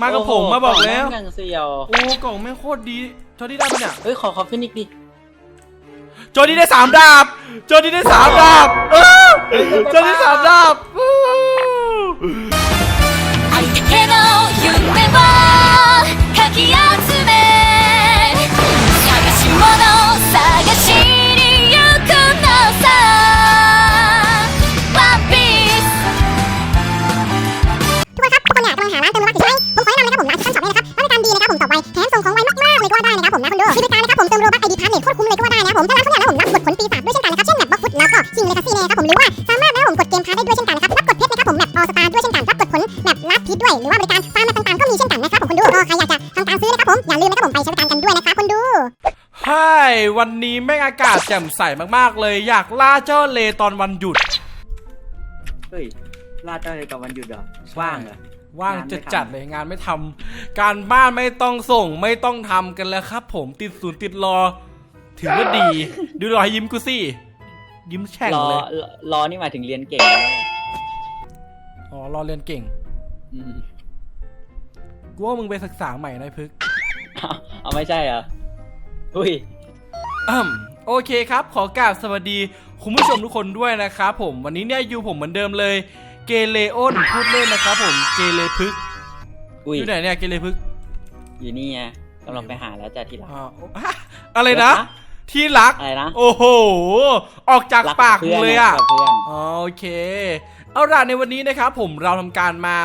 มากับผมมาบอกแล้วอย่างเสียวโอ้กล่องไม่โคตรดีจอดี้ได้ปะเนี่ยเฮ้ยขอขอฟินิกดิจอดี้ได้สามดาบจอดี้ได้สามดาบจอดี้สามดาบไอ้เกโนยูเนบา ริการนะครับผมเติมโลบัคไอดีพาร์ทเน็ตโคตรคุ้มเลยก็ว่าได้นะครับผมถ้าร้านเขาเนี่ยนะผมรับกดผลปีศาจด้วยเช่นกันนะครับเช่นแบบบล็อกฟุตแล้วก็ชิงเลกาซี่เลยนะครับผมหรือว่าสามารถนะครับผมกดเกมพาร์ทได้ด้วยเช่นกันนะครับรับกดเพชรนะครับผมแบบออสตาร์ด้วยเช่นกันรับกดผลแบบลัดพิษด้วยหรือว่าบริการฟาร์มต่างๆก็มีเช่นกันนะครับผมคุณดูก็ใครอยากจะทำการซื้อนะครับผมอย่าลืมนะครับผมไปใช้บริการกันด้วยนะครับคุณดูใช่วันนี้แม่งอากาศแจ่มใสมากๆเลย อยากล่าเจ้าเลตอนวันหยุดเฮ้ยลาดได้เลยกับวันหยุดเหรอว่างเหรอ ว่างงานไม่จะทำจัดเลยงานไม่ทำการบ้านไม่ต้องส่งไม่ต้องทำกันแล้วครับ ผมติดศูนย์ติดรอ ถือว่าดี ดูรอยยิ้มกูสิยิ้มแฉ่งรอเลยรอรอนี่หมายถึงเรียนเก่งนะอ๋อรอเรียนเก่งอืมกูว่ามึงไปศึกษาใหม่นะพึกเอาเอาไม่ใช่เหรออุ้ยอืมโอเคครับ ขอกราบสวัสดี คุณผู้ชมทุกคนด้วยนะครับผมวันนี้เนี่ยอยู่ผมเหมือนเดิมเลย เกเลโอนพูดเล่นนะครับผมเกเลพึกอุ้ยอยู่ไหนเนี่ยเกเลพึกอยู่นี่ไงกำลังไปหาแล้วจ้ะที่รักอ่าฮะอะไรนะ ที่รักอะไรนะโอ้โห ออกจากปากมึงเลยอะรักเพื่อนอ๋อโอเค เอาล่ะในวันนี้นะครับผมเราทำการมา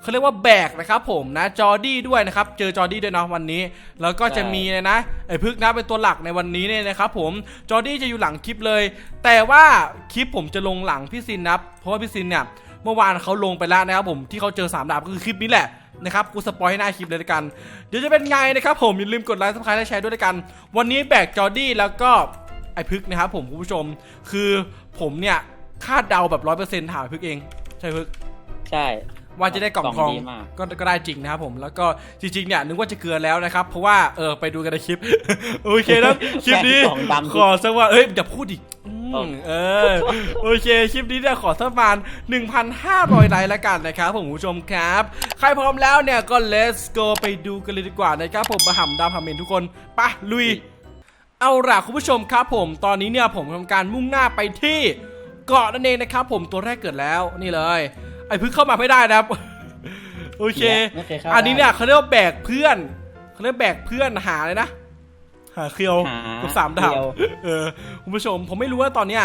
เขาเรียกว่าแบกนะครับผมนะจอร์ดี้ด้วยนะครับ เจอจอร์ดี้ด้วยเนาะวันนี้ แล้วก็จะมีเลยนะ ไอ้พึกนะเป็นตัวหลักในวันนี้เนี่ยนะครับผมจอร์ดี้จะอยู่หลังคลิปเลย แต่ว่าคลิปผมจะลงหลังพี่ซินนะครับเพราะว่าพี่ซินเนี่ย เมื่อวานเขาลงไปแล้วนะครับผมที่เขาเจอสามดาบก็คือคลิปนี้แหละนะครับกูสปอยให้หน้าคลิปเลยละกัน เดี๋ยวจะเป็นไงนะครับผมอย่าลืมกดไลค์ซับสไครต์และแชร์ด้วยละกัน วันนี้แบกจอร์ดี้แล้วก็ไอ้พึกนะครับผมคุณผู้ชม คือผมเนี่ยคาดเดาแบบร้อยเปอร์เซ็นต์ถามไอ้พึกเอง ใช่พึก ใช่ว่าจะได้กล่องกล่องทองดีมากก็ก็ได้จริงนะครับผมแล้วก็จริงๆเนี่ยนึกว่าจะเกลือแล้วนะครับ เพราะว่าเออไปดูกันในคลิป โอเคนะคลิปนี้กล่องดำขอสักว่าเอ้ยอย่าพูดอีกอื มเออเออโอเค คลิปนี้เนี่ยขอสักประมาณ1,500ไลค์แล้วกันนะครับผมผู้ชมครับ ใครพร้อมแล้วเนี่ยก็ let's go ไปดูกันเลยดีกว่านะครับผมมาหำดาวหำเมนทุกคนไปะลุย เอาล่ะคุณผู้ชมครับผมตอนนี้เนี่ยผมทำการมุ่งหน้าไปที่เกาะนั่นเองนะครับผมตัวแรกเกิดแล้วนี่เลย ไอ้พึ่งเข้ามาไม่ได้นะครับโอเคไม่เคยเข้าอันนี้เนี่ยได้เขาเรียกว่าแบกเพื่อนเขาเรียกแบกเพื่อนหาเลยนะ หาเคียวหากับสามดาวเคียวเออคุณผู้ชม ผมไม่รู้ว่าตอนเนี้ย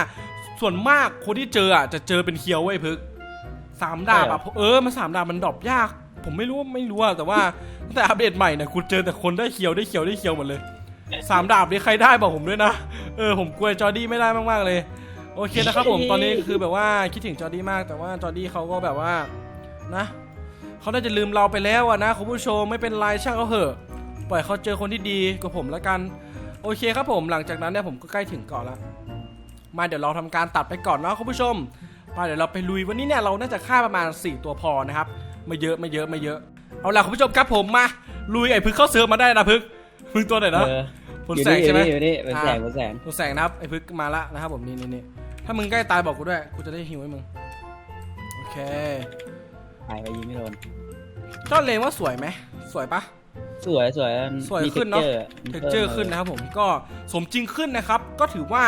ส่วนมากคนที่เจออะจะเจอเป็นเคียวเว้ยพึกสามดาบอะเออมันสามดาบมันดรอปยาก ผมไม่รู้ว่าไม่รู้อะแต่ว่าตั้งแต่อัปเดตใหม่เนี่ยคุณเจอแต่คนได้เคียวได้เคียวได้เคียวหมดเลยสามดาบนี่ใครได้บอกผมด้วยนะเออผมกลัวจอร์ดี้ไม่ได้มากๆเลย โอเคนะครับผมตอนนี้คือแบบว่าคิดถึงจอร์ดี้มาก แต่ว่าจอร์ดี้เขาก็แบบว่านะเขาน่าจะลืมเราไปแล้วอะนะคุณผู้ชมไม่เป็นไรช่างเขาเหอะ ปล่อยเขาเจอคนที่ดีกว่าผมแล้วกัน โอเคครับผมหลังจากนั้นเนี่ยผมก็ใกล้ถึงเกาะแล้ว มาเดี๋ยวเราทำการตัดไปก่อนเนาะคุณผู้ชมมาเดี๋ยวเราไปลุยวันนี้เนี่ยเราน่าจะฆ่าประมาณ 4 ตัวพอนะครับไม่เยอะไม่เยอะไม่เยอะ เอาล่ะคุณผู้ชมครับผมมาลุยไอ้พึกเข้าเสือมาได้นะพึกพึกตัวไหนนะเออผลแสงใช่ไหมอยู่นี่อยู่นี่เป็นแสงอ่าเป็นแสงตัวแสงนะครับไอ้พึกมาละนะครับผมนี่นี่นี่ถ้ามึงใกล้ตายบอกกูด้วยกูจะได้ฮิวให้มึงโอเคหายไปยิงไม่โดนเจ้าเลงว่าสวยไหมสวยปะ สวยสวยสวยมีขึ้นเนอะ texture เท็กเจอร์ขึ้นนะครับผมก็สมจริงขึ้นนะครับ ก็ถือว่า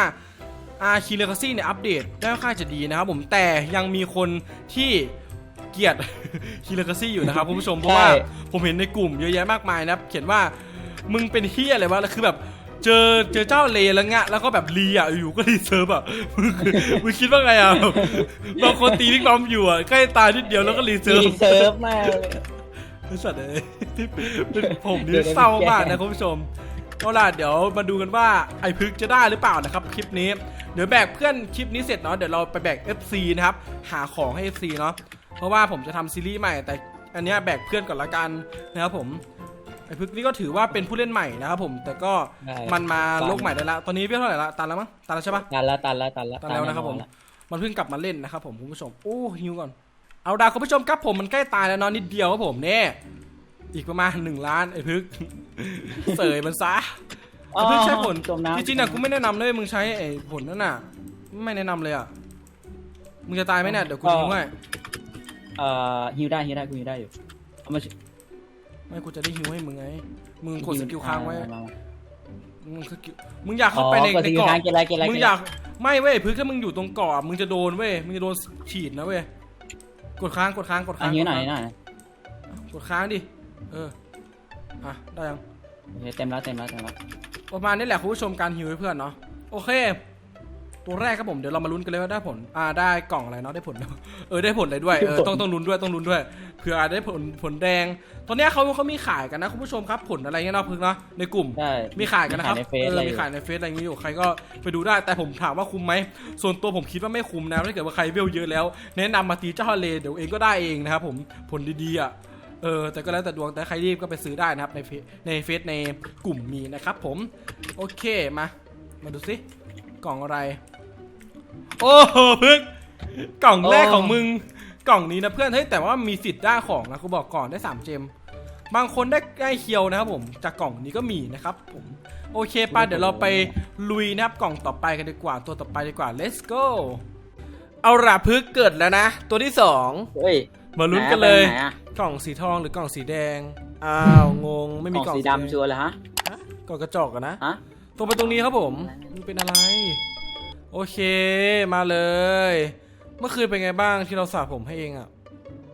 อาคีเลกซี่เนี่ยอัปเดตได้ค่อนข้างจะดีนะครับผมแต่ยังมีคนที่เกลียดคีเลกซี่อยู่นะครับคุณผู้ชมเพราะว่าผมเห็นในกลุ่มเยอะแยะมากมายนะครับ เขียนว่ามึงเป็นเฮียอะไรวะแล้วคือแบบเจอเจอเจ้าเลแล้วเงี้ยแล้วก็แบบรีอะอยู่ก็รีเซิร์ฟอะมึงมึงคิดว่าไงอะบางคนตีลิกลอมอยู่อะใกล้ตายนิดเดียวแล้วก็รีเซิร์ฟรีเซิร์ฟมาก เลยไอ้สัตว์เอ้ยผมนี่เศร้ามากนะคุณผู้ชมเอาล่ะเดี๋ยวมาดูกันว่าไอ้พึกจะได้หรือเปล่านะครับคลิปนี้ เดี๋ยวแบกเพื่อนคลิปนี้เสร็จเนาะเดี๋ยวเราไปแบก FC นะครับหาของให้ FC เนาะเพราะว่าผมจะทำซีรีส์ใหม่แต่อันเนี้ยแบกเพื่อนก่อนละกันนะครับผมไอ้พึกนี่ก็ถือว่าเป็นผู้เล่นใหม่นะครับผมแต่ก็ได้มันมาโลกใหม่ได้แล้วตอนนี้เพียงเท่าไหร่ละตันแล้วมั้งตันแล้วใช่ปะตันละตันละตันละตันแล้วนะครับผมตัมันเพิ่งกลับมาเล่นนะครับผมคุณผู้ชมโอ้ฮิวก่อน เอาดาวคุณผู้ชมครับผมมันใกล้ตายแล้วเนอนนิดเดียวครับผมเนี่ยอีกประมาณหนึ่งล้านไอ้พึก เสยมันซะไอ้พึกใช้ผลจมน้ำจริงๆนะกูไม่แนะนำเลยมึงใช้ไอ้ผลนั่นน่ะ ไม่แนะนำเลยอะมึงจะตายไหมเนี่ยเดี๋ยวกูทิ้งไว้เอ่อฮิวได้ฮิวได้กูฮิวได้อยู่เอามาไม่กูจะได้ฮิวให้มึงไงมึงกดสกิลค้างไว้มมมึงสกิลมึงอยากอ๋เข้าอไปในกดในสกิลเกาะค้างกินอะไรกินอะไรมึงนอยากไม่เว้ยพื้นถ้ามึงอยู่ตรงเกาะมึงจะโดนเว้ยมึงจะโดนฉีดนะเว้ย กดค้างกดค้างกดอัค้านงนี้กดหน่อยค้างหน่อยกดค้างดิเอออะได้ยัง โอเคเต็มแล้วเต็มแล้วเต็มแล้วประมาณนี้แหละคุณผู้ชมการฮิวให้เพื่อนเนาะโอเค ตัวแรกครับผมเดี๋ยวเรามาลุ้นกันเลยว่าได้ผลอ่าได้กล่องอะไรเนาะได้ผลเออได้ผลอะไรด้วยเออต้องต้องลุ้นด้วยต้องลุ้นด้วยเผื่ออาจได้ผลผลแดง ตอนเนี้ยเขาเขามีขายกันนะคุณผู้ชมครับผลอะไรเงี้ยเนาะพึ่งเนาะในกลุ่มได้มีขายกันนะครับมีขายในเฟซเออะไรออยู่ มีขายในเฟซอะไรอย่างนี้อยู่ใครก็ไปดูได้แต่ผมถามว่าคุ้มไหมส่วนตัวผมคิดว่าไม่คุ้มนะถ้าเกิดว่าใครเวลเยอะแล้ว แนะนำมาตีเจ้าทะเลเดี๋ยวเองก็ได้เองนะครับผมผลดีๆอะเออแต่ก็แล้วแต่ดวงแต่ใครรีบก็ไปซื้อได้นะครับในเฟซในเฟซในกลุ่มมีนะครับผมโอเคมา มาดูสิกล่องอะไร โอ้โหพึ่งกล่องแรกของมึง กล่องนี้นะเพื่อนเฮ้ยแต่ว่ามีสิทธิ์ได้ของนะกูบอกก่อนได้สามเจม บางคนได้ใกล้เคียวนะครับผมจากกล่องนี้ก็มีนะครับผมโอเคป่ะเดี๋ยวเราไปลุยนะครับกล่องต่อไปกันดีกว่าตัวต่อไปดีกว่า let's go เอาละพึกเกิดแล้วนะ ตัวที่สองเฮ้ยมาลุ้นกันเลย ไหนอะกล่องสีทองหรือกล่องสีแดง อ้าวงงไม่กมีล่องกล่องสีดำชัวร์เลยฮะฮะกล่องกระจอกอะนะฮะ ตรงไปตรงนี้ครับผมมันเป็นอะไร โอเคมาเลย เมื่อคืนเป็นไงบ้างที่เราสระผมให้เองอะ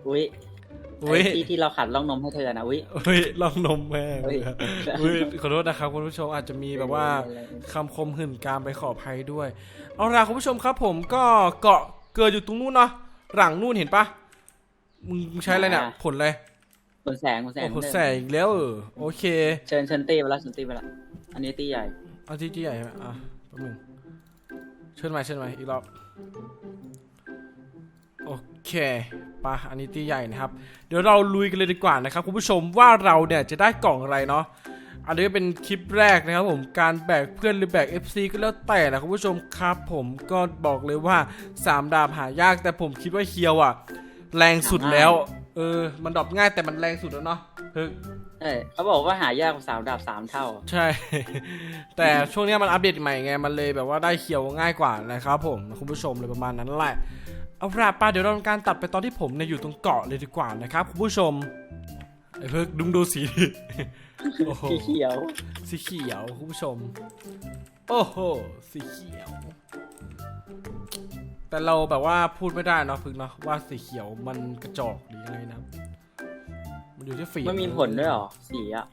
อุ้ยอุ้ยไอ้ที่ที่เราขัดร่องนมให้เธอนะอุ้ย อุ้ยลองนมแม่งเฮ้ยอุ้ยขอโทษนะครับคุณผู้ชมอาจจะมีแบบว่าคำคมหื่นกามไปขออภัยด้วย เอาล่ะคุณผู้ชมครับ ผมก็เกาะเกิดอยู่ตรงนู้นเนาะหลังนู่นเห็นปะมึงใช้อะไรเนี่ย ผลอะไรผลแสงผลแสงโอ้ผลแสงอีกแล้วเออโอเค เชิญเชิญตีไปแล้วเชิญตีไปแล้วอันนี้ตีใหญ่เอาที่ที่ใหญ่ไหมอะแป๊บนึงเชิญใหม่เชิญใหม่อีกรอบโอ เคปะอันนี้ที่ใหญ่นะครับ เดี๋ยวเราลุยกันเลยดีกว่านะครับคุณผู้ชมว่าเราเนี่ยจะได้กล่องอะไรเนาะ อันนี้เป็นคลิปแรกนะครับผม การแบกเพื่อนหรือแบก FC ก็แล้วแต่นะคุณผู้ชมครับ ผมก็บอกเลยว่า 3 ดาบหายากแต่ผมคิดว่าเคียวอะแรงสุดแล้ว เออ มันดรอปง่ายแต่มันแรงสุดแล้วเนาะเฮ้ยเอ้ยเขาบอกว่าหายากกว่าสามดาบสามเท่า ใช่ แต่ช่วงเนี้ยมันอัปเดตใหม่ไง มันเลยแบบว่าได้เคียวง่ายกว่านะครับผมคุณผู้ชมเลยประมาณนั้นแหละ เอาละป้าเดี๋ยวเราทำการตัดไปตอนที่ผมเนี่ยอยู่ตรงเกาะเลยดีกว่านะครับคุณผู้ชมไอ้เพิ่งดุงดูสีดิโอ้โหสีเขียว สีเขียวคุณผู้ชม โอ้โห สีเขียว แต่เราแบบว่าพูดไม่ได้เนาะพึกเนาะว่าสีเขียวมันกระจอกหรือยังไงนะ มันอยู่ที่ฝีมันมีผลด้วยเหรอ สีอะ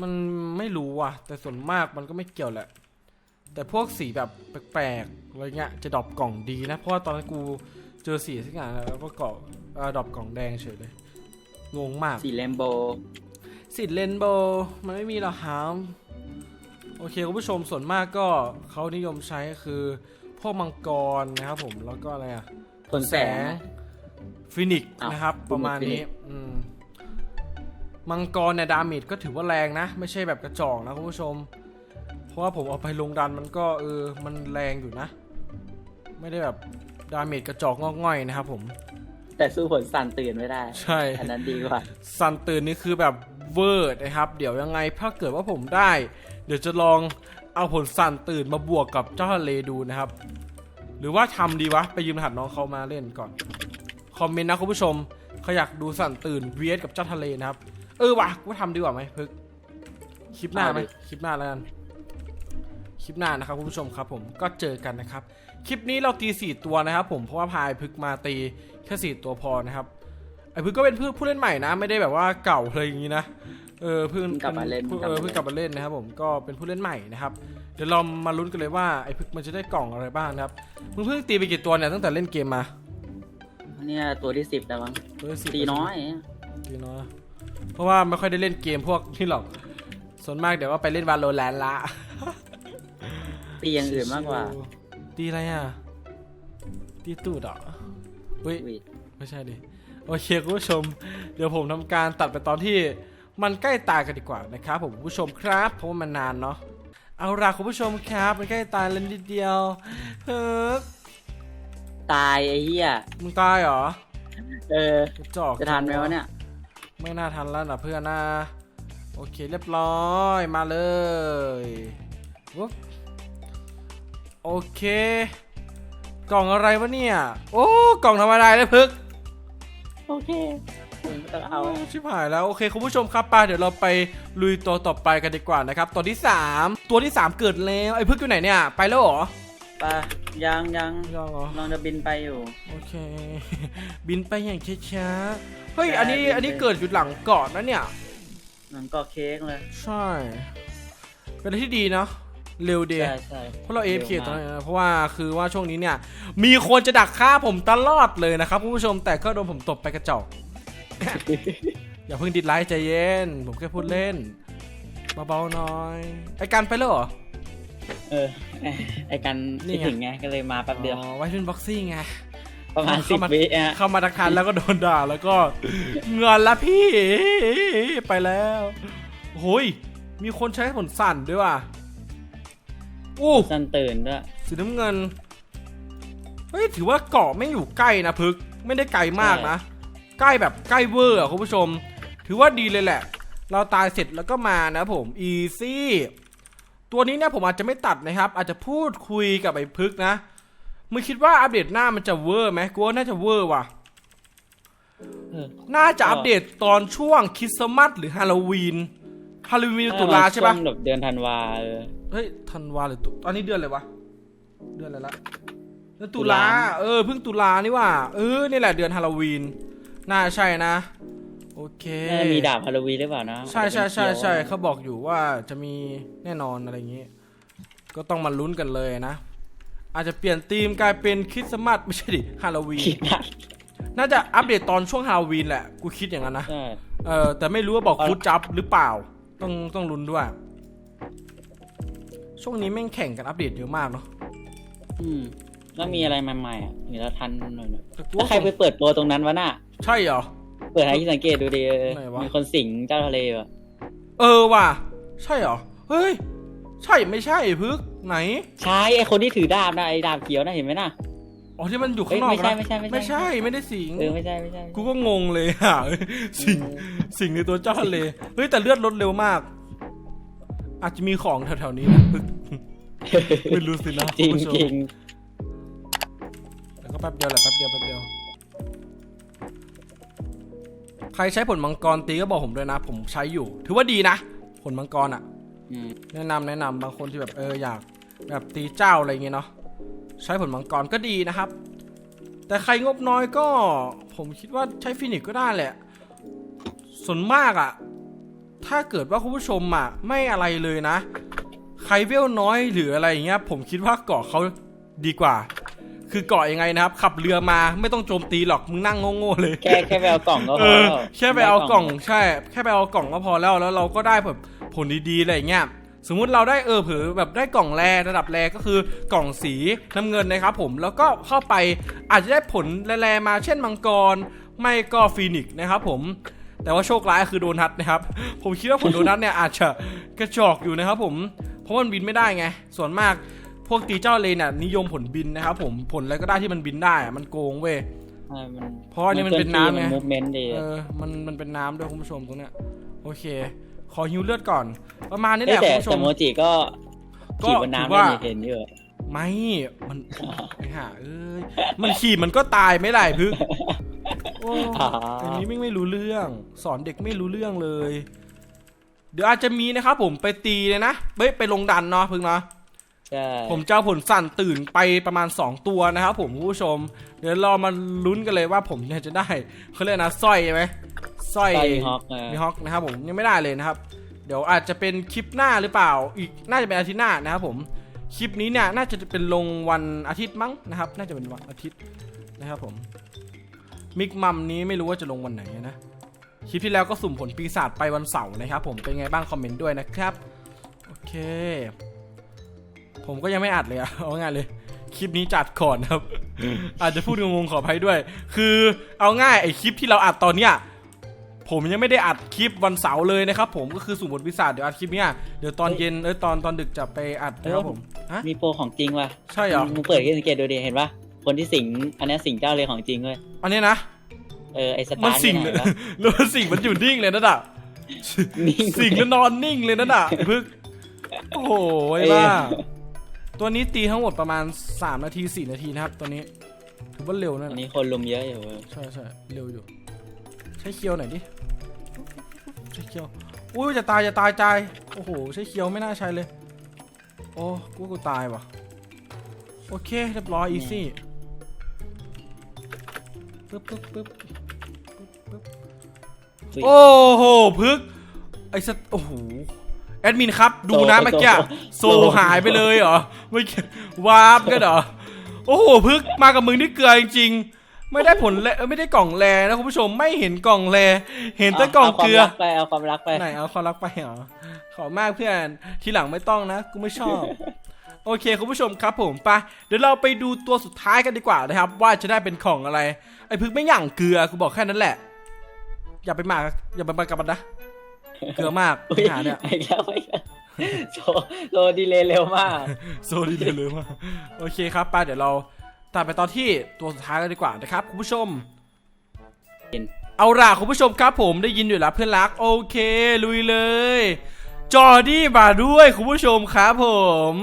มันไม่รู้ว่ะ แต่ส่วนมากมันก็ไม่เกี่ยวแหละ แต่พวกสีแบบแปลกๆอะไรเงี้ยจะดรอปกล่องดีนะ เพราะว่าตอนนั้นกูเจอสีสักอย่างแล้วก็เกาะเอ่อดรอปกล่องแดงเฉยเลยงงมาก สีเรนโบว์สิทธิ์เลนโบว์มันไม่มีหรอกครับโอเคคุณผู้ชมส่วนมากก็เขานิยมใช้ก็คือ พวกมังกรนะครับผมแล้วก็อะไรอะผลแสงฟินิกซ์อ้าวนะครับ ประมาณนี้ Phoenix อืมมังกรเนี่ยดาเมจก็ถือว่าแรงนะ ไม่ใช่แบบกระจอกนะคุณผู้ชม เพราะว่าผมเอาไปลงดันมันก็เออมันแรงอยู่นะ ไม่ได้แบบดาเมจกระจอกงอกง่อยนะครับผม แต่สู้ผลสั่นตื่นไม่ได้ ใช่ อันนั้นดีกว่าซันตื่นนี่คือแบบเวอร์นะครับ เดี๋ยวยังไงถ้าเกิดว่าผมได้ เดี๋ยวจะลองเอาผลซันตื่นมาบวกกับเจ้าทะเลดูนะครับ หรือว่าทำดีวะ ไปยืมรหัสน้องเขามาเล่นก่อน คอมเมนต์นะคุณผู้ชมเขาอยากดูสันตื่นเวียดกับเจ้าทะเลนะครับ เออวะกูว่าทำดีกว่าไหมพึกคลิปหน้าไหมเอาดิคลิปหน้าแล้วกัน คลิปหน้านะครับคุณผู้ชมครับผมก็เจอกันนะครับ คลิปนี้เราตีสี่ตัวนะครับ ผมเพราะว่าพายพึกมาตีแค่สี่ตัวพอนะครับไอพึกก็เป็นผู้ผู้เล่นใหม่นะ ไม่ได้แบบว่าเก่าเลยอย่างนี้นะเออเพิ่งเพิ่งกลับมาเล่นพิ่งเออเพิ่งกลับมาเล่นนะครับผมก็เป็นผู้เล่นใหม่นะครับเดี๋ยวเรามาลุ้นกันเลยว่าไอพึกมันจะได้กล่องอะไรบ้างนะครับมึงเพิ่งตีไปกี่ตัวเนี่ยตั้งแต่เล่นเกมมาเนี่ยตัวที่สิบแล้วมั้งตัวที่สิบตีน้อยตีน้อยเพราะว่าไม่ค่อยได้เล่นเกมพวกนี่หรอกส่วนมากเดี๋ยวว่าไปเล่นวาโลแรนละ ตีอย่างอื่นมากกว่า ตีอะไรอะ ตีตูดเหรอเฮ้ย อุ้ยไม่ใช่ดิ โอเคคุณผู้ชม เดี๋ยวผมทำการตัดไปตอนที่มันใกล้ตายกันดีกว่านะครับผมคุณผู้ชมครับ เพราะว่ามันนานเนาะ เอาล่ะคุณผู้ชมครับ มันใกล้ตายแล้วนิดเดียวเฮ้ยตายไอ้เหี้ยมึงตายเหรอเออ กระจอกจะทันไหมวะเนี่ย ไม่น่าทันแล้วนะเพื่อนนะ โอเคเรียบร้อยมาเลยวุ๊บ โอเค กล่องอะไรวะเนี่ย โอ้กล่องธรรมดาเลยพึกโอเคไม่ต้องเอาชิบหายแล้วโอเคคุณผู้ชมครับไปเดี๋ยวเราไปลุยตัวต่อไปกันดีกว่านะครับตัวที่ 3 ตัวที่ 3 เกิดแล้วไอ้พึกอยู่ไหนเนี่ยไปแล้วเหรอไปยังยังยังเหรอลองจะบินไปอยู่ โอเค บินไปอย่างช้าๆเฮ้ยใช่อันนี้บินไปอันนี้เกิดอยู่หลังเกาะนะเนี่ยหนังกรอบเค้กเลย ใช่ เป็นอะไรที่ดีเนาะ เร็วดีใช่ใช่เพราะเรา AFK ร็วตอนมากนี้นะเพราะว่าคือว่าช่วงนี้เนี่ย มีคนจะดักฆ่าผมตลอดเลยนะครับคุณผู้ชมแต่ก็โดนผมตบไปกระจอก อย่าเพิ่งดิดไลค์ใจเย็น ผมแค่พูดเล่นเบาๆหน่อยไอ้กันไปแล้วเหรอ เออไอ้ไอ้กันนี่คิดไง ถึงไงก็เลยมาแป๊บเดียว อ๋อไว้เป็นบ็อกซิ่งไง ประมาณเข้าสิบมา วิอะเข้ามาทักทายแล้วก็โดนด่าแล้วก็เงินละพี่ไปแล้วโอ้ยมีคนใช้ผลสั่นด้วยว่ะ อู้สั้นตื่นด้วยสีน้ำเงิน เฮ้ย ถือว่าเกาะไม่อยู่ใกล้นะพึก ไม่ได้ไกลมากนะ ใกล้แบบใกล้เวอร์อะคุณผู้ชม ถือว่าดีเลยแหละ เราตายเสร็จแล้วก็มานะผม อีซี่ ตัวนี้เนี่ยผมอาจจะไม่ตัดนะครับ อาจจะพูดคุยกับไอ้พึกนะ มึงคิดว่าอัปเดตหน้ามันจะเวอร์ไหมกูว่าน่าจะเวอร์ว่ะเออน่าจะอัปเดตตอนช่วงคริสต์มาสหรือฮาโลวีน ฮาโลวีนตุลาใช่ปะช่วงแบบเดือนธันวาเออ เฮ้ยธันวาหรือตุตอนนี้เดือนอะไรวะ เดือนอะไรละเดือนตุตุลาลา เออเพิ่งตุลานี่ว่า เออนี่แหละเดือนฮาโลวีน น่าใช่นะ โอเคน่าจะมีดาบฮาโลวีนหรือเปล่านะ ใช่ใช่ใช่ใช่อาจจะเป็นเขียวเขาบอกอยู่ว่าจะมีแน่นอนอะไรอย่างงี้ ก็ต้องมาลุ้นกันเลยนะ อาจจะเปลี่ยนธีมกลายเป็นคริสต์มาสไม่ใช่ดิฮาโลวีนคิดมากน่าจะอัปเดตตอนช่วงฮาโลวีนแหละ กูคิดอย่างนั้นนะใช่เออแต่ไม่รู้ว่าบอกเอาฟูดจับหรือเปล่า ต้องต้องลุ้นด้วย ช่วงนี้แม่งแข่งกันอัปเดตเยอะมากเนาะอืมแล้วมีอะไรใหม่ๆอะเดี๋ยวเราทันหน่อยหน่อยแต่กูแล้วว่าใครไปเปิดตัวตรงนั้นวะน่ะ ใช่เหรอ เปิดให้ที่สังเกตดูดิเออไหนวะมีคนสิงเจ้าทะเลว่ะเออว่ะ ใช่เหรอ เฮ้ย ใช่ไม่ใช่พึกไหน ใช่ไอคนที่ถือดาบนะไอดาบเขียวนะเห็นไหมน่ะอ๋อที่มันอยู่ข้างนอกเอ้ยไม่ใช่นะไม่ใช่ไม่ใช่ไม่ใช่ไม่ได้สิงเออไม่ใช่ไม่ใช่กูก็งงเลยอะสิงสิงในตัวเจ้าทะเลเฮ้ยแต่เลือดลดเร็วมาก อาจจะมีของแถวๆนี้นะพึกไม่รู้สินะจริงคุณผู้ชมจริงแล้วก็แป๊บเดียวแหละแป๊บเดียวแป๊บเดียว ใครใช้ผลมังกรตีก็บอกผมด้วยนะ ผมใช้อยู่ ถือว่าดีนะ ผลมังกรอะ อืมแนะนำแนะนำบางคนที่แบบเอออยาก แบบตีเจ้าอะไรเงี้ยเนาะใช้ผลมังกรก็ดีนะครับ แต่ใครงบน้อยก็ ผมคิดว่าใช้ฟินิกซ์ก็ได้แหละส่วนมากอะ ถ้าเกิดว่าคุณผู้ชมอะไม่อะไรเลยนะ ใครเวลน้อยหรืออะไรอย่างเงี้ย ผมคิดว่าเกาะเขาดีกว่า คือเกาะยังไงนะครับ ขับเรือมาไม่ต้องโจมตีหรอกมึงนั่งโง่ๆเลยแค่แค่ไปเอากล่องก็พเอออแล้วแค่ไปเอากล่องใช่ แค่ไปเอากล่องก็พอแล้วแล้วเราก็ได้แบบผลดีๆอะไรอย่างเงี้ยสมมุติเราได้เออเผือแบบได้กล่องแรระดับแรก็คือกล่องสีน้ำเงินนะครับผมแล้วก็เข้าไปอาจจะได้ผลแรๆมาเช่นมังกร ไม่ก็ฟีนิกซ์นะครับผม แต่ว่าโชคร้ายคือโดนัทนะครับ ผมคิดว่าผลโดนัทเนี่ยอาจจะกระจอกอยู่นะครับผม เพราะว่ามันบินไม่ได้ไง ส่วนมากพวกตีเจ้าเลนน่ะนิยมผลบินนะครับผม ผลอะไรก็ได้ที่มันบินได้อะมันโกงเว้ยใช่มันเพราะอันนี้มันเป็นน้ำไงมูฟเมนต์ดีเออ มันมันเป็นน้ำด้วยคุณผู้ชมตรงเนี้ย โอเค ขอฮิวเลือดก่อน ประมาณนี้แหเอ้ยละแต่คุณผู้ชแต่มโมจิก็ก็ขี่บนถือน้ำว่าได้เห็นอยู่ไม่ มันไอ้ห่าเอ้ย มันขี่มันก็ตายไม่ได้พึ่ง โอ้อ๋ออันนี้ไม่ไม่รู้เรื่อง สอนเด็กไม่รู้เรื่องเลย เดี๋ยวอาจจะมีนะครับผมไปตีเลยนะเฮ้ยไปลงดันเนาะพึ่งเนาะ ใช่ผมจะเอาผลสั่นตื่นไปประมาณ 2 ตัวนะครับผมคุณผู้ชม เดี๋ยวรอมาลุ้นกันเลยว่าผมเนี่ยจะได้เขาเรียกนะสร้อยใช่ไหมสร้อยใช่ฮอกเออมีฮอกนะครับผมยังไม่ได้เลยนะครับ เดี๋ยวอาจจะเป็นคลิปหน้าหรือเปล่า อีกน่าจะเป็นอาทิตย์หน้านะครับผมคลิปนี้เนี่ยน่าจะเป็นลงวันอาทิตย์มั้งนะครับ น่าจะเป็นวันอาทิตย์นะครับผม มิกมัมนี้ไม่รู้ว่าจะลงวันไหนนะคลิปที่แล้วก็สุ่มผลปีศาจไปวันเสาร์นะครับผมเป็นไงบ้างคอมเมนต์ด้วยนะครับโอเค ผมก็ยังไม่อัดเลยอะเอาง่ายเลยคลิปนี้จัดก่อนครับ อาจจะพูดงงๆขออภัยด้วย คือเอาง่ายไอคลิปที่เราอัดตอนเนี้ยผมยังไม่ได้อัดคลิปวันเสาร์เลยนะครับผมก็คือสุ่มบทวิสาจเดี๋ยวอัดคลิปเนี้ยเดี๋ยวตอนเย็นเออตอนตอนดึกจะไปอัดนะครับผมฮะมีโปรของจริงว่ะใช่เหรอมึงเปิดให้สังเกตดูดิเห็นปะคนที่สิงอันเนี้ยสิงเจ้าเลยของจริงเว้ย อันนี้นะเออไอสมัตานร์สิ่งเนี่ยเลยเห็นปะแล้วมันสิ่งมันอยู่นิ่งเลยนั่นอะนิ่งสิ่งแล้วนอนนิ่งเลยนั่นอะพึกโอ้โหไอ้บ้าตัวนี้ตีทั้งหมดประมาณ 3 นาที 4 นาทีนะครับ ตัวนี้ถือว่าเร็วนั่นอันน่ะนี้คนลุมเยอะอยู่เว้ยใช่ใช่เร็วอยู่ ใช้เคียวหน่อยดิใช้เคียวอุ้ยจะตายจะตายใจายโอ้โหใช้เคียวไม่น่าใช้เลย โอ้กูว่ากูตายว่ะโอเคเรียบร้อยอีซี่ ปึ๊บปึ๊บปึ๊บปึ๊บอุ๊ยโอ้โหพึกไอ้สัตว์โอ้โหแอดมินครับดูนะเมื่อกี้โซหายไปเลยเหรอเมื่อกี้วาร์ปกันเหรอโอ้โหพึกมากับมึงนี่เกลือจริงๆ ไม่ได้ผลแลเอ้ยไม่ได้กล่องแลนะคุณผู้ชมไม่เห็นกล่องแล เห็นแต่กล่องเกลือาความรักไปเอาความรักไปไหนเอาความรักไปเหรอขอบมากเพื่อนทีหลังไม่ต้องนะกูไม่ชอบ โอเคคุณผู้ชมครับผมไปเดี๋ยวเราไปดูตัวสุดท้ายกันดีกว่านะครับ ว่าจะได้เป็นของอะไร ไอ้พึกไม่หยั่งเกลือกูบอกแค่นั้นแหละ อย่าไปหมากอย่าไปมากับมันนะเกลือมากอุ้ยหาเนี่ยไปแล้วไปแล้วโซโซดีเลยเร็วมากโซดีเดเลยมากโอเคครับไปเดี๋ยวเราตัดไปตอนที่ตัวสุดท้ายกันดีกว่านะครับคุณผู้ชมเห็นเอาล่ะคุณผู้ชมครับผมได้ยินอยู่แล้วเพื่อนรักโอเค ลุยเลย จอร์ดี้มาด้วยคุณผู้ชมครับผม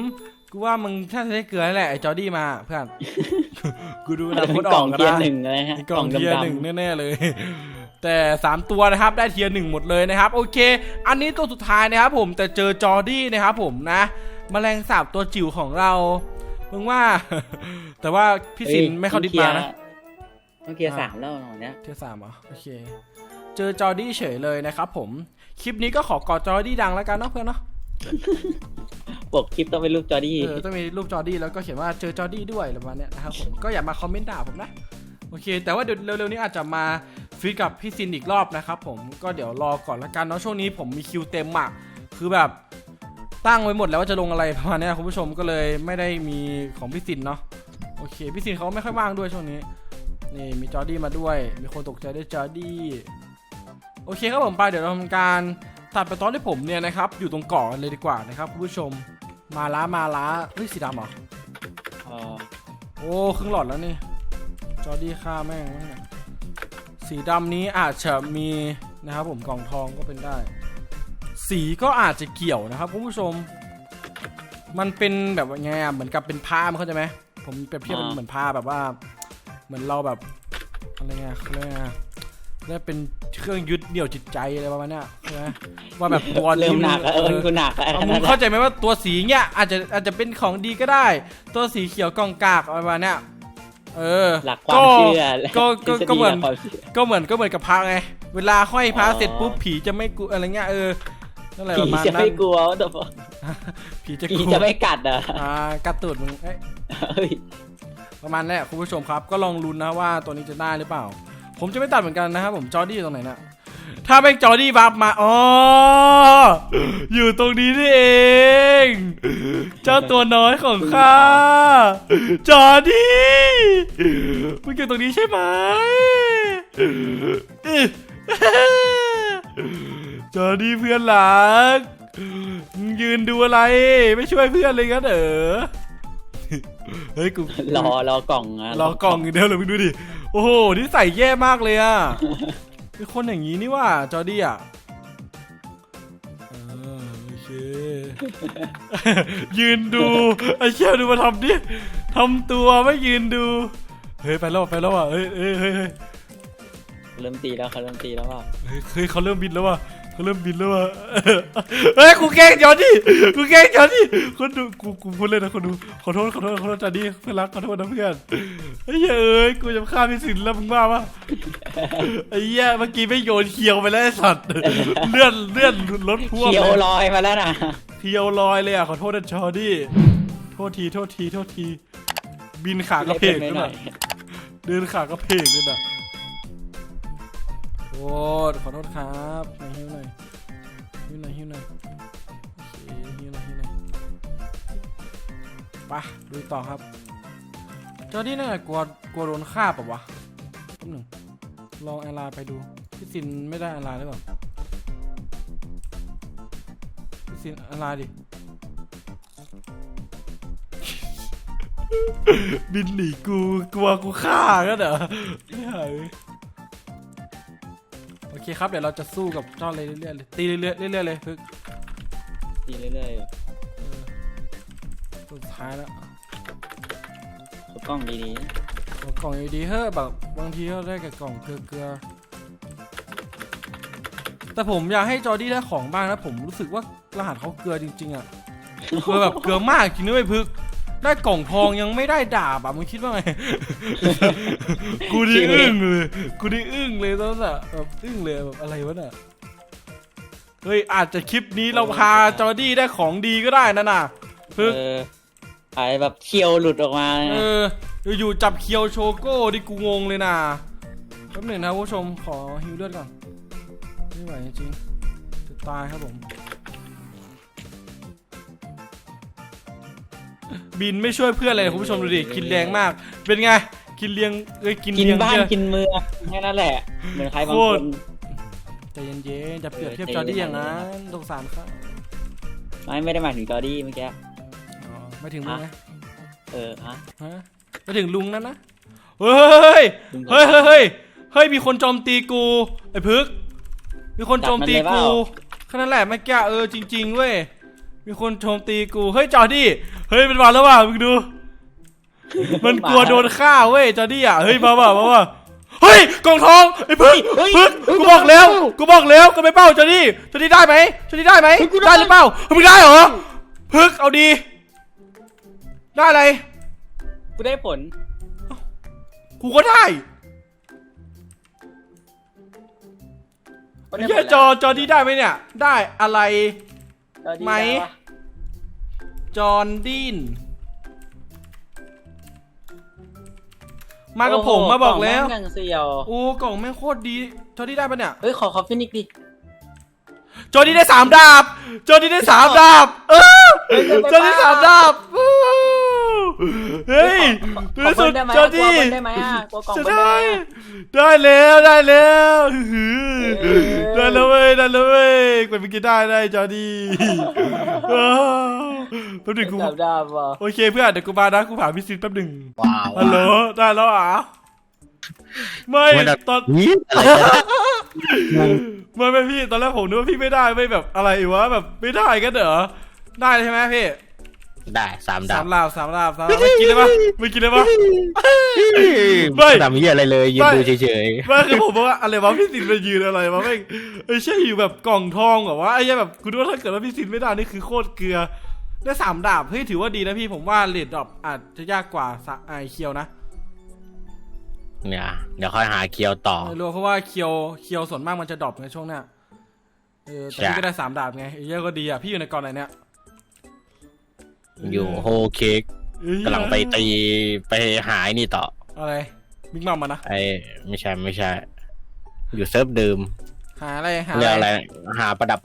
กูว่ามึงถ้าจะได้เกลือแล้วแหละไอ้จอร์ดี้มาเพื่อน กูดูนะคนอกล่ออกงกันเทียร์นะหนึ่งอะไรฮะกล่องเทียร์ดำๆหนึ่งแน่ๆเลย แต่สามตัวนะครับได้เทียร์หนึ่งหมดเลยนะครับ โอเค อันนี้ตัวสุดท้ายนะครับผมแต่เจอจอร์ดี้นะครับผมนะแมลงสาบตัวจิ๋วของเรามึงว่า แต่ว่าพี่สินไม่เข้าดิสมานะ ต้องเคลียร์สามแล้วหน่อยเนี้ยเทียร์สามเหรอโอเค เจอจอร์ดี้เฉยเลยนะครับผม คลิปนี้ก็ขอกอดจอร์ดี้ดังแล้วกันเนาะเพื่อนเนาะ ปกคลิปต้องเป็นรูปจอร์ดี้เออต้องมีรูปจอร์ดี้แล้วก็เขียนว่าเจอจอร์ดี้ด้วยประมาณเนี้ยนะครับผมก็อย่ามาคอมเมนต์ด่าผมนะโอเค แต่ว่าเดี๋ยวเร็วๆนี้อาจจะมาฟีดกับพี่ซินอีกรอบนะครับผมก็เดี๋ยวรอก่อนละกันเนาะช่วงนี้ผมมีคิวเต็มอะคือแบบตั้งไว้หมดแล้วว่าจะลงอะไรประมาณเนี้ยคุณผู้ชมก็เลยไม่ได้มีของพี่ซินเนาะโอเคพี่ซินเขาไม่ค่อยว่างด้วยช่วงนี้นี่มีจอร์ดี้มาด้วย มีคนตกใจด้วยจอร์ดี้โอเคครับผมไปเดี๋ยวเราทำการตัดไปตอนที่ผมเนี่ยนะครับอยู่ตรงเกาะเลยดีกว่านะครับคุณผู้ชม มาล้ามาล้าเฮ้ยสีดำเหรอ อ๋อโอ้ครึ่งหลอดแล้วนี่ จอร์ดี้ฆ่าแม่งแล้วเนี่ยสีดำนี้อาจจะมีนะครับผมกล่องทองก็เป็นได้ สีก็อาจจะเกี่ยวนะครับคุณผู้ชม มันเป็นแบบว่าไงอะเหมือนกับเป็นผ้ามันเข้าใจไหมผมเปรียบเทียบเป็นเหมือนผ้าแบบว่า เหมือนเราแบบอะไรเงี้ยเขาเรียกไงเรียกเป็นเค รื่องยึดเหนี่ยวจิตใจอะไรประมาณเนี้ยใช่ไหมว่าแบบตัวเริ่มที่หนักแล้วเออกูหนักแล้วเอามึงเข้าใจไหมว่าตัวสีเนี้ยอาจจะอาจจะเป็นของดีก็ได้ ตัวสีเขียวกองกากอะไรประมาณเนี้ยเออหลักความเชื่อก็ก็ทฤษฎีก็เหมือนหลัความชื่อ ก็เหมือนก็เหมือนกับพระไง เวลาห้อยพระอ๋อ เสร็จปุ๊บผีจะไม่กลัวอะไรเงี้ยเออนั่นแหละปผีระมาณจะนั้ไม่นกลัวว่าตัวผีจะกผีลัวจะไม่กัดอะอ่ากัดตูดมึงเอ้ยเฮ้ยประมาณนั้นแหละคุณผู้ชมครับ ก็ลองลุ้นนะว่าตัวนี้จะได้หรือเปล่า ผมจะไม่ตัดเหมือนกันนะครับผมจอร์ดี้อยู่ตรงไหนนะถ้าเป็นจอร์ดี้บัฟมาอ๋ออยู่ตรงนี้นี่เอง เจ้าตัวน้อยของข้าจอร์ดี้มึงอยู่ตรงนี้ใช่ไหมอื้อจอร์ดี้เพื่อนรักมึงยืนดูอะไรไม่ช่วยเพื่อนเลยงั้นเหรอเฮ้ยกูรอรอกล่องอะรอกล่องอย่างเดียวเลยมึงดูดิ โอ้โหนี่ใส่แย่มากเลยอะเป็นคนอย่างนี้นี่ว่าจอร์ดี้อะเออโอเค ยืนดูไอ้เชี่ยดูมาทำดิทำตัวไม่ยืนดู เฮ้ยไปแล้วไปแล้วอะเฮ้ยเฮ้ยเฮ้ยเฮ้ยเริ่มตีแล้วเขาเริ่มตีแล้วว่าเฮ้ยเฮ้ยเขาเริ่มบินแล้วว่ะ เขาเริ่มบินแล้วว่ะเฮ้ยกูแกล้งจอร์ดี้กูแกล้งจอร์ดี้คนดูกูกูพูดเลยนะคนดูขอโทษขอโทษขอโทษจอร์ดี้เพื่อนรักขอโทษนะเพื่อนไอ้เหี้ยเอ้ยกูจะฆ่าพี่สินแล้วมึงบ้าปะไอ้เหี้ยเมื่อกี้ไม่โยนเคียวไปแล้วไอ้สัตว์เลื่อนเลื่อนรถพ่วงเขียวเลยลอยมาแล้วนะเคียวลอยเลยอะขอโทษนะจอร์ดี้โทษทีโทษทีโทษที บินขากระเพกหด้วยน่อนะยเดินขากระเพกด้วยนะโท ษขอโทษครับไหนหิ้วหน่อยหิ้วหน่อยหิ้วหน่อยโอเคหิ้วหน่อยหิ้วหน่อยไปดูต่อครับ เจอร์ดี้น่าจะกลัวกลัวโดนฆ่าปะวะแป๊บหนึ่งลองแอลาไปดูพี่ซินไม่ได้แอลาหรือเปล่าพี่ซินแอลาดิบินหนีกูกลัวกูฆ่ากันเหรอไม่หายโอเคครับ เดี๋ยวเราจะสู้กับเจ้าเลยเรื่อยๆเลยตีเรื่อยๆเรื่อยๆเลยพึกตีเรื่อยเออสุดท้ายแล้วๆเขากล้องดีเอากล่องดีๆเฮ้อะแบบบางทีก็ได้กับกล่องเกลือเกลือแต่ผมอยากให้จอร์ดี้ได้ของบ้างนะผมรู้สึกว่ารหัสเขาเกลือจริงๆอะ เกลือแบบเกลือมากจริงนะไอ้พึก ได้กล่องทองยังไม่ได้ดาบอะมึงคิดว่าไง กูดิอึ้งเลย กูดิอึ้งเลยตอนนั้นอะแบบอึ้งเลยแบบอะไรวะน่ะ เฮ้ยอาจจะคลิปนี้เราพาจอร์ดี้ได้ของดีก็ได้นะน่ะพึกเออไอแบบเคียวหลุดออกมาเอออยู่ๆจับเคียวโชโก้ดิกูงงเลยนะแป๊บหนึ่งนะผู้ชมขอฮิวเลือดก่อนไม่ไหวจริงๆจะตายครับผม บินไม่ช่วยเพื่อนเลยคุณผู้ชมดูดิกินแรงมาก เป็นไงกินเลี้ยงเอ้ยกินกินเลี้ยงบ้านเยอะ กินเมืองแค่นั้นแหละ เหมือนใครบางโคคตร น ใจเย็นๆจะเปรียบเทียบเออจอร์ดี้ใจเย็นๆอย่างนั้นสงสารครับไม่ไม่ได้หมายถึงจอร์ดี้เมื่อกี้ อ๋อไม่ถึงมึงฮะนะเออฮะฮะไม่ถึงลุงนั่นนะเฮ้ยลุงเฮ้ยเฮ้ยเฮ้ยเฮ้ยมีคนโจมตีกูไอ้พึก มีคนโจมตีจับมันเลยเปกูล่าแค่นั้นแหละเมื่อกี้เออจริงๆเว้ย มีคนโจมตีกู เฮ้ยจอร์ดี้ เฮ้ยเป็นวันแล้วว่ะมึงดู มันกลัวโดนฆ่าเว้ยจอร์ดี้อะ เฮ้ยมาว่ะมาว่ะเฮ้ยกล่องทองไอ้พึกเฮ้ยพึกเฮ้ยกูบอกแล้วเฮ้ยกูบอกแล้วก็ไม่เป้าจอร์ดี้จอร์ดี้ได้ไหมจอร์ดี้ได้ไหมเฮ้ยกูได้ได้หรือเปล่าเฮ้ยมึงได้เหรอพึกเอาดี ได้อะไร กูได้ผล กูก็ได้กูได้เฮีผยลจอจอนี้ได้ไหมเนี่ย ได้อะไร จอร์ดี้ไหมด้วะจอห์นดิน มากับผมโโหมาบอกแล้วล่งม่งอย่างเสียวโอ้กล่องแม่งโคตรดีจอนี้ได้ปะเนี่ย เฮ้ยขอคอฟฟินิกดิจอนี้ได้สามดาบจอนี้ได้สามดาบ เออจอนี้สามดาบอู้ เฮ้ยขอที่สุดเบิ้ลได้ไหมจอกลัวนี้เบิ้ลได้ไหมอะกลัวกล่องจะเบิ้ลได้ได้ไหมอะได้แล้วได้แล้วหือเออได้แล้วเว้ยได้แล้วเว้ยกดไปกินได้ได้จอดี้อ้าวแป๊บหนึงกูจับดาบว่ะโอเคเพื่อนเดี๋ยวกูมานะกูผ่านพิซิตแป๊บหนึ่งว้าวฮัลโหลได้แล้วเหรอะไม่ไม่ได้ตอนนี่อะไรกันไม่ไม่พี่ตอนแรกผมนึกว่าพี่ไม่ได้ไม่แบบอะไรวะแบบไม่ได้กันเหรอได้ใช่ไหมพี่ ได้สามดาสาบมลาบสามลาบสามลาบไม่กินเลยปะไม่กินเลยปะ ไม่ ไม่ทำเหี้ยอะไรเลยยืนไม่ดูเฉยไม่คือผมบอกว่าอะไรวะพี่สินไปยืนอะไรวะไม่งไอ้ยใช่อยู่แบบกล่องทองเหรอวะไอ้ยังแบบคุณว่าถ้าเกิดว่าพี่สินไม่ได้นี่คือโคตรเกลือได้สามดาบเฮ้ยถือว่าดีนะพี่ผมว่าเลดดรอปอาจจะยากกว่าสะไอเคียวนะๆเนี่ยเดี๋ยวค่อยหาเคียวต่อ ไม่รู้เพราะว่าเคียวเคียวส่วนมากมันจะดรอปในช่วงเนี้ยเออแต่ใช่ พี่ก็ได้สามดาบไงไอ้เหี้ยก็ดีอะพี่อยู่ในกล่องไหนเนี่ย อยู่โฮเค้กเอ้ยกำลังไปตีไปหายนี่ต่อ อะไรบิ๊กมัมมานะไอ้ไม่ใช่ไม่ใช่ อยู่เซิร์ฟเดิม หาอะไรหาเรียกอะอะไรไรหาประดับ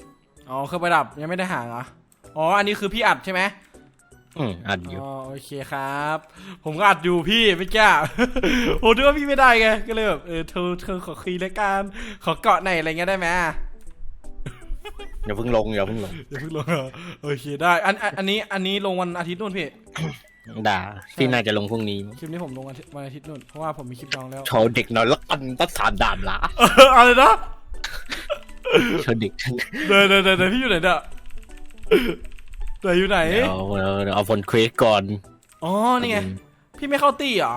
อ๋อเครื่องประดับยังไม่ได้หาเหรอ อ๋ออันนี้คือพี่อัดใช่ไหมอืมอัดอยู่อ๋อโอเคครับ ผมก็อัดอยู่พี่ไม่แก้ผมนึกว่าพี่ไม่ได้ไงก็เลยแบบเออเธอเธอขอคุยรายการขอเกาะไหนอยอะไรเงี้ยได้ไหม อย่าเพิ่งลงอย่าเพิ่งลงอย่าเพิ่งลงเหรอโอเคได้อันอันอันนี้อันนี้ลงวันอาทิตย์นู่นพี่ ด่าที่น่าจะลงพรุ่งนี้คลิปนี้ผมลงวันอาทิตย์วันอาทิตย์นู่นเพราะว่าผมมีคลิปดองแล้ว โชว์เด็กหน่อยแล้วกันตั้งสามดาบละเอออะไรนะโชว์เด็กเดี๋ยวเดี๋ยวเดี๋ยวเดี๋ยวพี่อยู่ไหนเนี่ยเดี๋ยวอยู่ไหนเดี๋ยวเอาเดี๋ยวเอาฟอนเควสก่อนอ๋อนี่ไงพี่ไม่เข้าตีเหรอ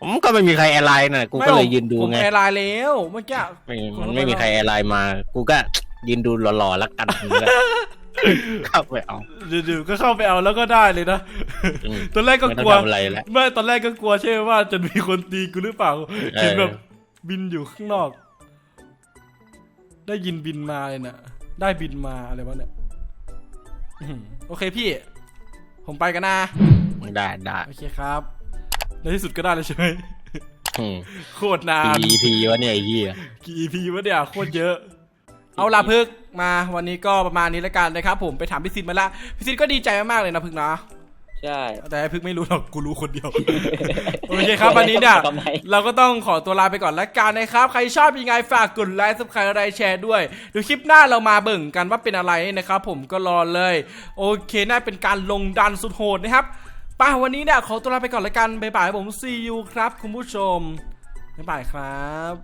ผมก็ไม่มีใครแอร์ไลน์น่ะกูก็เลยยืนดูผมไงแอร์ไลน์แล้วเมื่อกี้ไม่มันไม่มีใครแอร์ไลน์มา กูก็ยืนดูหล่อๆแล้วกันเข้าไปเอาเดี๋ยวๆก็เข้าไปเอาแล้วก็ได้เลยนะอืมตอนแรกก็ไม่กต้อลังวทำอะไรแล้วไม่ตอนแรกก็กลัวใช่ไหมว่าจะมีคนตีกูหรือเปล่าเออเห็นแบบบินอยู่ข้างนอก ได้ยินบินมาเลยเนี่ยได้บินมาอะไรวะเนี่ยอื้อหือโอเคพี่ ผมไปกันนะได้ได้โอเคครับ ในที่สุดก็ได้แล้วใช่ไหมอืมโคตรนานพีพีวะเนี่ยไอ้เหี้ยกี่ EP วะเนี่ยโคตรเยอะ เอาล่ะพึกมาวันนี้ก็ประมาณนี้แล้วกันนะครับผมไปถามพี่ซินมาละพี่ซินก็ดีใจมากๆเลยนะพึกนะใช่ แต่ไอ้พึกไม่รู้หรอกกูรู้คนเดียวโอเคครับวันนี้เนี่ยทำไมเราก็ต้องขอตัวลาไปก่อนแล้วกันนะครับ ใครชอบยังไงฝากกดไลค์ซับสไครต์อะไรแชร์ด้วยเดี๋ยวคลิปหน้าเรามาเบิ่งกันว่าเป็นอะไรนะครับผมก็รอเลย โอเคน่าเป็นการลงดันสุดโหดนะครับไป่ะวันนี้เนี่ยขอตัวลาไปก่อนละกันบายบายผมซีอูครับคุณผู้ชมบายบายครับ